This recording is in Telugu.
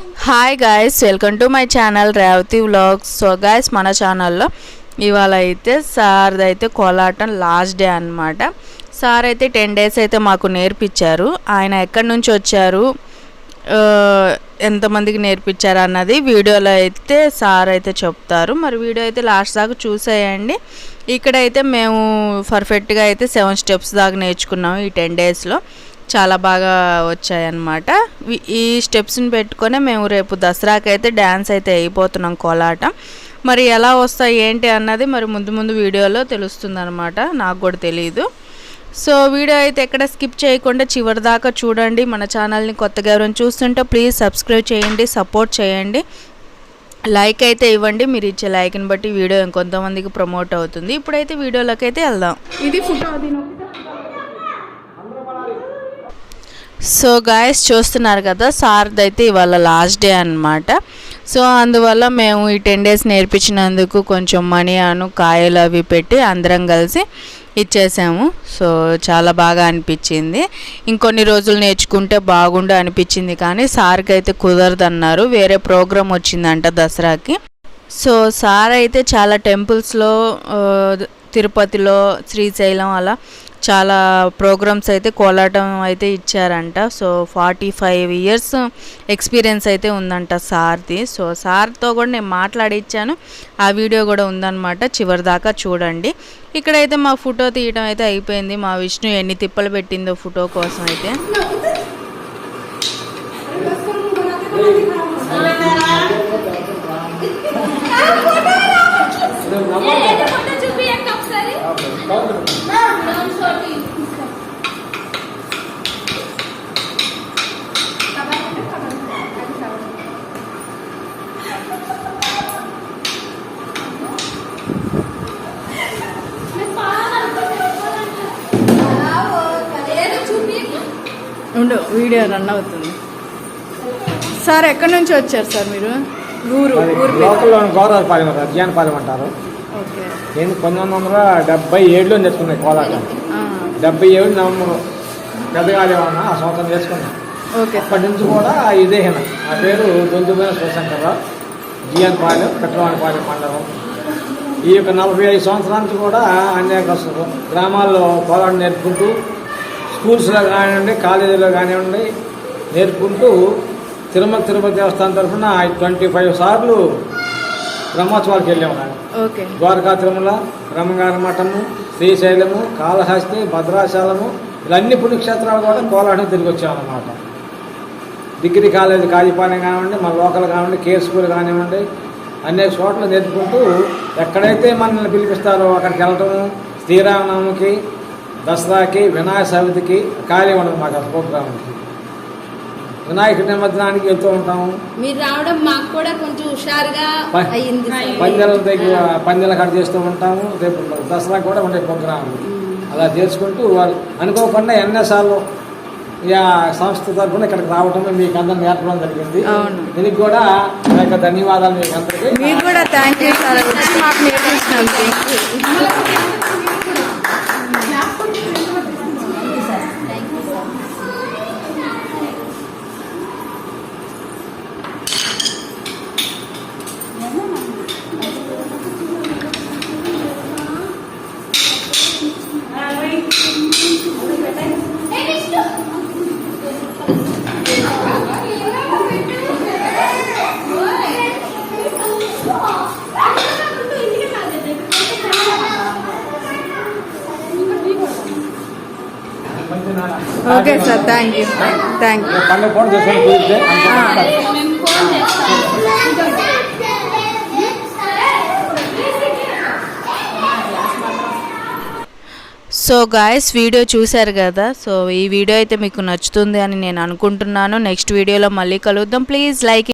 Hi guys welcome to my channel Revathi vlogs so guys మన ఛానల్లో ఇవాళ అయితే సార్ది అయితే కోలాటం లాస్ట్ డే అన్నమాట. సార్ అయితే టెన్ డేస్ అయితే మాకు నేర్పించారు. ఆయన ఎక్కడి నుంచి వచ్చారు? ఎంతమందికి నేర్పించారు అన్నది వీడియోలో అయితే సార్ అయితే చెప్తారు. మరి వీడియో అయితే లాస్ట్ దాకా చూసేయండి. ఇక్కడైతే మేము పర్ఫెక్ట్గా అయితే సెవెన్ స్టెప్స్ దాకా నేర్చుకున్నాము ఈ టెన్ డేస్లో చాలా బాగా వచ్చాయన్నమాట. ఈ స్టెప్స్ని పెట్టుకొని మేము రేపు దసరాకి అయితే డ్యాన్స్ అయితే అయిపోతున్నాం కోలాటం. మరి ఎలా వస్తాయి ఏంటి అన్నది మరి ముందు ముందు వీడియోలో తెలుస్తుంది నాకు కూడా తెలియదు సో వీడియో అయితే ఎక్కడ స్కిప్ చేయకుండా చివరి దాకా చూడండి. మన ఛానల్ని కొత్తగా ఎవరైనా చూస్తుంటే ప్లీజ్ సబ్స్క్రైబ్ చేయండి సపోర్ట్ చేయండి. లైక్ అయితే ఇవ్వండి. మీరు ఇచ్చే లైక్ని బట్టి వీడియో ఇంకొంతమందికి ప్రమోట్ అవుతుంది. ఇప్పుడైతే వీడియోలోకి అయితే వెళ్దాం. ఇది ఫోటో అది సో గాయస్ చూస్తున్నారు కదా సార్ది అయితే ఇవాళ లాస్ట్ డే అన్నమాట. సో అందువల్ల మేము ఈ టెన్ డేస్ నేర్పించినందుకు కొంచెం మనీ అను కాయలు అవి పెట్టి అందరం కలిసి ఇచ్చేసాము. సో చాలా బాగా అనిపించింది. ఇంకొన్ని రోజులు నేర్చుకుంటే బాగుండు అనిపించింది కానీ సార్కి అయితే కుదరదన్నారు. వేరే ప్రోగ్రాం వచ్చిందంట దసరాకి. సో సార్ అయితే చాలా టెంపుల్స్లో తిరుపతిలో శ్రీశైలం అలా చాలా ప్రోగ్రామ్స్ అయితే కోలాటం అయితే ఇచ్చారంట. So forty five years experience అయితే ఉందంట సార్ది. సో సార్తో కూడా నేను మాట్లాడిచ్చాను. ఆ వీడియో కూడా ఉందన్నమాట. చివరి దాకా చూడండి. ఇక్కడైతే మా ఫోటో తీయడం అయితే అయిపోయింది. మా విష్ణు ఎన్ని తిప్పలు పెట్టిందో ఫోటో కోసం అయితే. ఫోటో చూపియండి ఒకసారి? ఉండు వీడియో రన్ అవుతుంది. సార్ ఎక్కడి నుంచి వచ్చారు సార్ మీరు? ఊరు లోకల్లో గౌరవపాలెం అంటారు ఓకే. నేను పంతొమ్మిది వందల డెబ్బై ఏడులో నేర్చుకున్నాను కోలాటం. డెబ్బై ఏడు నవంబర్ పెద్దగా లేవన్నా ఆ సంవత్సరం నేర్చుకున్నాను ఓకే. అప్పటి నుంచి కూడా ఇదే హీన. నా పేరు దొంతుమైన శివశంకర్రావు జిఎన్పాలెం పెట్రవాణిపాలెం మండలం. ఈ యొక్క నలభై ఐదు సంవత్సరాల నుంచి కూడా అనేక గ్రామాల్లో కోలాటం నేర్పుకుంటూ స్కూల్స్లో కానివ్వండి కాలేజీలో కానివ్వండి నేర్పుకుంటూ తిరుమల తిరుపతి దేవస్థానం తరఫున ట్వంటీ ఫైవ్ సార్లు బ్రహ్మోత్సవాలకు వెళ్ళాము ద్వారకా తిరుమల బ్రహ్మగారి మఠము శ్రీశైలము కాళహస్తి భద్రాచలము ఇలా అన్ని పుణ్యక్షేత్రాలు కూడా కోలాటం తిరిగి వచ్చామన్నమాట. డిగ్రీ కాలేజ్ కాజీపాలెం కానివ్వండి మన లోకల్ కానివ్వండి కేర్ స్కూల్ కానివ్వండి అనేక చోట్ల నేర్చుకుంటూ ఎక్కడైతే మనల్ని పిలిపిస్తారో అక్కడికి వెళ్ళటము శ్రీరామనవమికి దసరాకి వినాయక చవితికి ఖాళీ ఉండదు మాకు ఆ ప్రోగ్రామ్కి వినాయక నిమజ్జనానికి వెళ్తూ ఉంటాము. మీరు రావడం మాకు కూడా కొంచెం హుషారుగా. పందెల దగ్గర పందెల కట్ చేస్తూ ఉంటాము. రేపు దసరా కూడా ఉండే ప్రోగ్రాం. అలా చేసుకుంటూ వాళ్ళు అనుకోకుండా ఎన్ఎస్ఆర్లో యా సంస్థ తరఫున ఇక్కడికి రావటం మీకు అందరం నేర్పడం జరిగింది. అవును. దీనికి కూడా నా యొక్క ధన్యవాదాలు మీకు అందరికీ. మీకు కూడా థ్యాంక్ యూ సార్. వచ్చి మాకు నేర్పించినందుకు. Okay sir thank you thank you. So guys video చూశారు కదా? సో ఈ వీడియో అయితే మీకు నచ్చుతుంది అని నేను అనుకుంటున్నాను. నెక్స్ట్ వీడియోలో మళ్ళీ కలుద్దాం. Please like